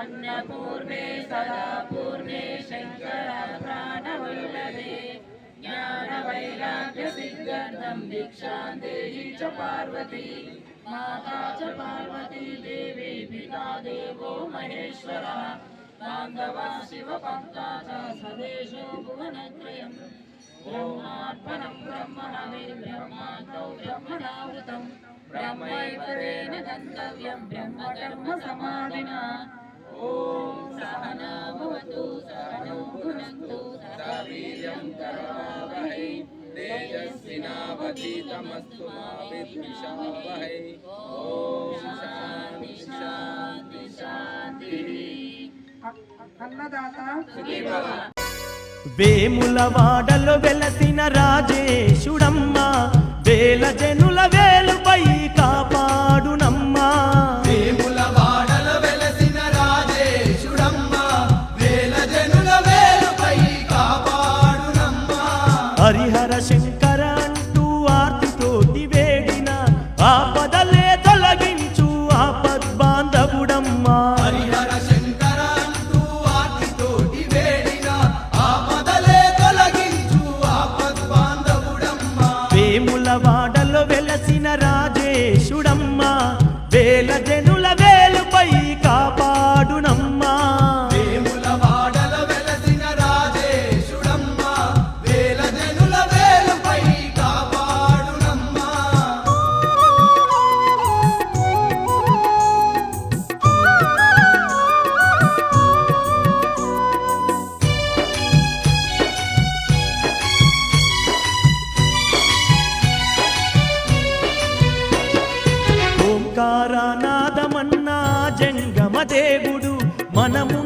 अन्नपूर्णे सदा पूर्णे शङ्कर प्राणवल्लभे ज्ञानवैराग्यसिद्ध्यर्थं दीक्षां देहि च पार्वती माता च पार्वती देवी पिता देवो महेश्वरः बान्धवा शिवभक्ता च सदेशो भुवनत्रयम् ब्रह्मार्पणं ब्रह्म हविर्ब्रह्मान्तौ ब्रह्मणावृतं ब्रह्मैव तेन गन्तव्यं ब्रह्मकर्म समाधिना ॐ सहना भवतु सहनो भुनक्तु सह वीर्यं करवावहै तेजस्विनावधीतमस्तु मा विद्विषावहै ॐ शान्ति शान्ति शान्तिः అన్నదాత వేముల వాడలో వెలసిన రాజేశుడమ్మ వేల జనుల వాడలో వెలసిన రాజేశుడమ్మ వేల జన ఓంకారనాదమన్నా జంగమదేవుడు మనము